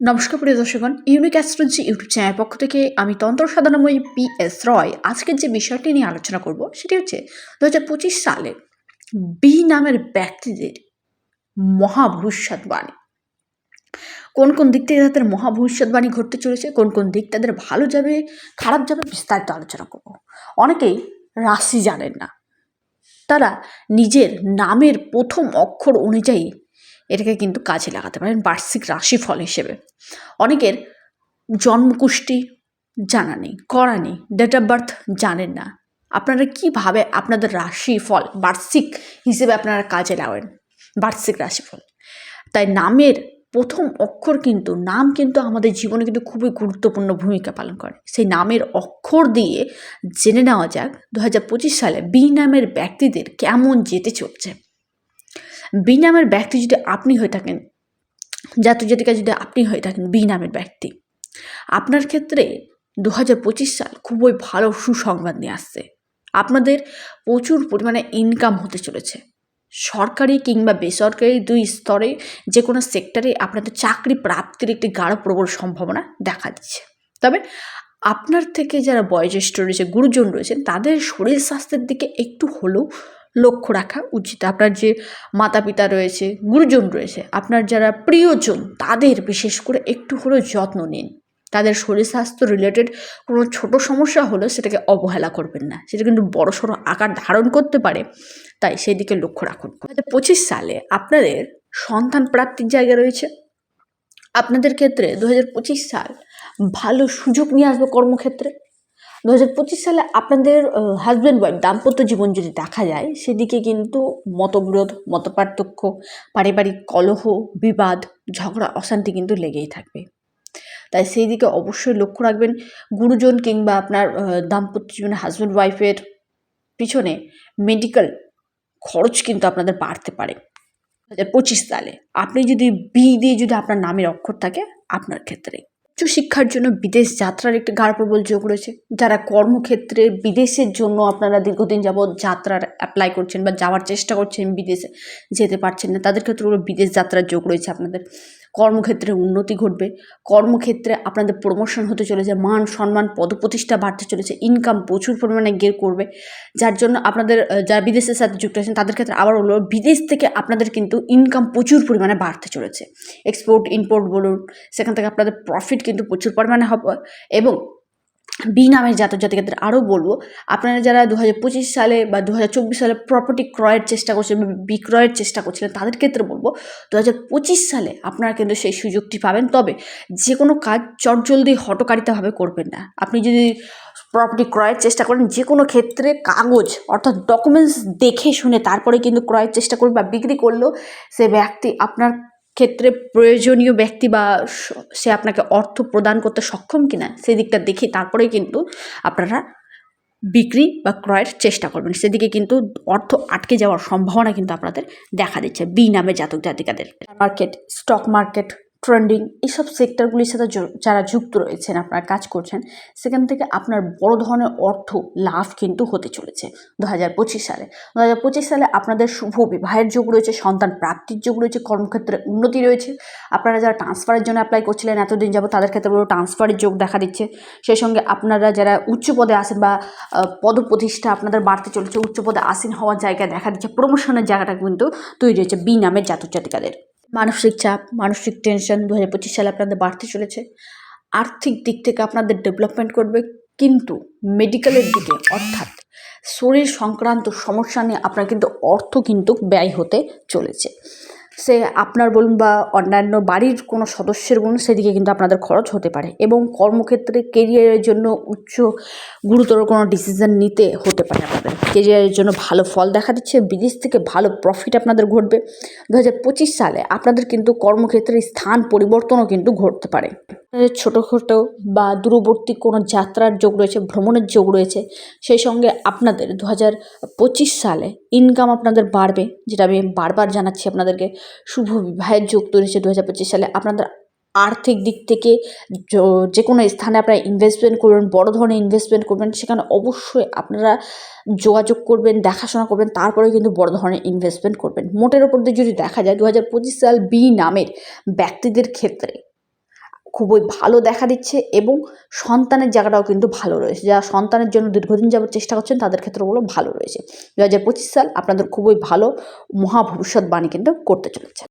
নমস্কার প্রিয় দর্শকগণ ইউনিক অ্যাস্ট্রোলজি ইউটিউব চ্যানেল পক্ষ থেকে আমি তন্ত্র সাধারণময়ী পি এস রয় আজকের যে বিষয়টি নিয়ে আলোচনা করব, সেটি হচ্ছে দু হাজার পঁচিশ সালে বি নামের ব্যক্তিদের মহাভবিষ্যৎবাণী। কোন কোন দিক থেকে তাদের মহাভবিষ্যৎবাণী ঘটতে চলেছে, কোন কোন দিক তাদের ভালো যাবে, খারাপ যাবে, বিস্তারিত আলোচনা করব। অনেকেই রাশি জানেন না। তারা নিজের নামের প্রথম অক্ষর অনুযায়ী এটাকে কিন্তু কাজে লাগাতে পারেন বার্ষিক রাশিফল হিসেবে। অনেকের জন্মকুষ্টি জানা নেই, করা নেই ডেট অফ বার্থ জানেন না। আপনারা কীভাবে আপনাদের রাশিফল বার্ষিক হিসেবে আপনারা কাজে লাগাবেন? বার্ষিক রাশিফল। তাই নামের প্রথম অক্ষর কিন্তু, নাম কিন্তু আমাদের জীবনে কিন্তু খুবই গুরুত্বপূর্ণ ভূমিকা পালন করে। সেই নামের অক্ষর দিয়ে জেনে নেওয়া যাক দু হাজার পঁচিশ সালে বি নামের ব্যক্তিদের কেমন যেতে চলছে। বি নামের ব্যক্তি যদি আপনি হয়ে থাকেন জাতক যদি আপনি হয়ে থাকেন বি নামের ব্যক্তি। আপনার ক্ষেত্রে দু হাজার পঁচিশ সাল খুবই ভালো সুসংবাদ নিয়ে আসছে। আপনাদের প্রচুর পরিমাণে ইনকাম হতে চলেছে। সরকারি কিংবা বেসরকারি দুই স্তরে যে কোনো সেক্টরে আপনাদের চাকরি প্রাপ্তির একটি গাঢ় প্রবল সম্ভাবনা দেখা দিচ্ছে। তবে আপনার থেকে যারা বয়োজ্যেষ্ঠ রয়েছে, গুরুজন রয়েছেন, তাদের শরীর স্বাস্থ্যের দিকে একটু হলেও লক্ষ্য রাখা উচিত। আপনার যে মাতা পিতা রয়েছে, গুরুজন রয়েছে, আপনার যারা প্রিয়জন, তাদের বিশেষ করে একটু হলেও যত্ন নিন। তাদের শরীর স্বাস্থ্য রিলেটেড কোনো ছোট সমস্যা হলে সেটাকে অবহেলা করবেন না। সেটা কিন্তু বড় সড়ো আকার ধারণ করতে পারে। তাই সেই দিকে লক্ষ্য রাখুন। পঁচিশ সালে আপনাদের সন্তান প্রাপ্তির জায়গা রয়েছে। আপনাদের ক্ষেত্রে দু হাজার পঁচিশ সাল ভালো সুযোগ নিয়ে আসবে কর্মক্ষেত্রে। দু হাজার পঁচিশ সালে আপনাদের হাজব্যান্ড ওয়াইফ দাম্পত্য জীবন যদি দেখা যায়, সেদিকে কিন্তু মতবিরোধ, মতপার্থক্য, পারিবারিক কলহ, বিবাদ, ঝগড়া, অশান্তি কিন্তু লেগেই থাকবে। তাই সেই দিকে অবশ্যই লক্ষ্য রাখবেন। গুরুজন কিংবা আপনার দাম্পত্য জীবনে হাজব্যান্ড ওয়াইফের পিছনে মেডিকেল খরচ কিন্তু আপনাদের বাড়তে পারে। দু হাজার পঁচিশ সালে আপনি যদি বি দিয়ে যদি আপনার নামের অক্ষর থাকে, আপনার ক্ষেত্রে। উচ্চশিক্ষার জন্য বিদেশ যাত্রার একটি গাঢ় প্রবল যোগ রয়েছে। যারা কর্মক্ষেত্রে বিদেশের জন্য আপনারা দীর্ঘদিন যাবৎ যাত্রার অ্যাপ্লাই করছেন বা যাওয়ার চেষ্টা করছেন বিদেশে যেতে পারছেন না, তাদের ক্ষেত্রে বিদেশ যাত্রার যোগ রয়েছে আপনাদের। কর্মক্ষেত্রে উন্নতি ঘটবে। কর্মক্ষেত্রে আপনাদের প্রমোশন হতে চলেছে, মান সম্মান, পদপ্রতিষ্ঠা বাড়তে চলেছে ইনকাম প্রচুর পরিমাণে গের করবে। যার জন্য আপনাদের যারা বিদেশের সাথে যুক্ত আছেন, তাদের ক্ষেত্রে আবার হলো বিদেশ থেকে আপনাদের কিন্তু ইনকাম প্রচুর পরিমাণে বাড়তে চলেছে। এক্সপোর্ট ইম্পোর্ট বলুন, সেখান থেকে আপনাদের প্রফিট কিন্তু প্রচুর পরিমাণে হবে। এবং বি নামের জাতক জাতিকাদের আরও বলব। আপনারা যারা দু পঁচিশ সালে বা দু চব্বিশ সালে প্রপার্টি ক্রয়ের চেষ্টা করছেন বা বিক্রয়ের চেষ্টা করছিলেন, তাদের ক্ষেত্রে বলব দু পঁচিশ সালে আপনারা কিন্তু সেই সুযোগটি পাবেন। তবে যে কোনো কাজ চটজলদি হটকারিতাভাবে করবেন না। আপনি যদি প্রপার্টি ক্রয়ের চেষ্টা করেন যে কোনো ক্ষেত্রে কাগজ অর্থাৎ ডকুমেন্টস দেখে শুনে তারপরে কিন্তু ক্রয়ের চেষ্টা করবেন বা বিক্রি করলেও, সে ব্যক্তি আপনার ক্ষেত্রে প্রয়োজনীয় ব্যক্তি বা সে আপনাকে অর্থ প্রদান করতে সক্ষম কিনা সেই দিকটা দেখে তারপরেই কিন্তু আপনারা বিক্রি বা ক্রয়ের চেষ্টা করবেন। সেদিকে কিন্তু অর্থ আটকে যাওয়ার সম্ভাবনা কিন্তু আপনাদের দেখা দিচ্ছে, বি নামে জাতক জাতিকাদের। মার্কেট স্টক মার্কেট ট্রেন্ডিং এইসব সেক্টরগুলির সাথে যারা যুক্ত রয়েছেন, আপনারা কাজ করছেন, সেখান থেকে আপনার বড় ধরনের অর্থ, লাভ কিন্তু হতে চলেছে দু হাজার পঁচিশ সালে। দু হাজার পঁচিশ সালে আপনাদের শুভ বিবাহের যোগ রয়েছে, সন্তান প্রাপ্তির যোগ রয়েছে, কর্মক্ষেত্রে উন্নতি রয়েছে। আপনারা যারা ট্রান্সফারের জন্য অ্যাপ্লাই করছিলেন, এতদিন যাব তাদের ক্ষেত্রে বড় ট্রান্সফারের যোগ দেখা দিচ্ছে। সেই সঙ্গে আপনারা যারা উচ্চ পদে আসেন বা পদপ্রতিষ্ঠা আপনাদের বাড়তে চলেছে, উচ্চ পদে আসীন হওয়ার জায়গায় দেখা দিচ্ছে প্রমোশনের জায়গাটা কিন্তু তৈরি হয়েছে, বি নামের জাতক জাতিকাদের মানসিক চাপ, মানসিক টেনশন দু হাজার পঁচিশ সালে আপনাদের বাড়তে চলেছে। আর্থিক দিক থেকে আপনাদের ডেভেলপমেন্ট করবে, কিন্তু মেডিকেলের দিকে, অর্থাৎ শরীর সংক্রান্ত সমস্যা নিয়ে আপনার কিন্তু অর্থ কিন্তু ব্যয় হতে চলেছে। সে আপনার বলুন বা অন্যান্য বাড়ির কোনো সদস্যের বলুন, সেদিকে কিন্তু আপনাদের খরচ হতে পারে এবং কর্মক্ষেত্রে কেরিয়ারের জন্য উচ্চ, গুরুতর কোনো ডিসিশন নিতে হতে পারে আপনাদের। কেরিয়ারের জন্য ভালো ফল দেখা দিচ্ছে, বিদেশ থেকে ভালো প্রফিট আপনাদের ঘটবে। দু হাজার পঁচিশ সালে আপনাদের কিন্তু কর্মক্ষেত্রে স্থান পরিবর্তনও কিন্তু ঘটতে পারে। ছোটোখাটো বা দূরবর্তী কোনো যাত্রার যোগ রয়েছে, ভ্রমণের যোগ রয়েছে, সেই সঙ্গে আপনাদের দু হাজার পঁচিশ সালে ইনকাম আপনাদের বাড়বে, যেটা আমি বারবার জানাচ্ছি আপনাদেরকে। শুভ বিবাহের যোগ তৈরি দু হাজার পঁচিশ সালে। আপনাদের আর্থিক দিক থেকে যে কোনো স্থানে আপনারা ইনভেস্টমেন্ট করবেন, বড় ধরনের ইনভেস্টমেন্ট করবেন, সেখানে অবশ্যই আপনারা যোগাযোগ করবেন, দেখাশোনা করবেন তারপরে কিন্তু বড় ধরনের ইনভেস্টমেন্ট করবেন। মোটের ওপর দিয়ে যদি দেখা যায় দু হাজার পঁচিশ সাল বি নামের ব্যক্তিদের ক্ষেত্রে খুবই ভালো দেখা দিচ্ছে এবং সন্তানের জায়গাটাও কিন্তু ভালো রয়েছে। যারা সন্তানের জন্য দীর্ঘদিন যাবত চেষ্টা করছেন, তাদের ক্ষেত্রে ওগুলো ভালো রয়েছে। দু হাজার পঁচিশ সাল আপনাদের খুবই ভালো মহা ভবিষ্যৎবাণী কিন্তু করতে চলেছে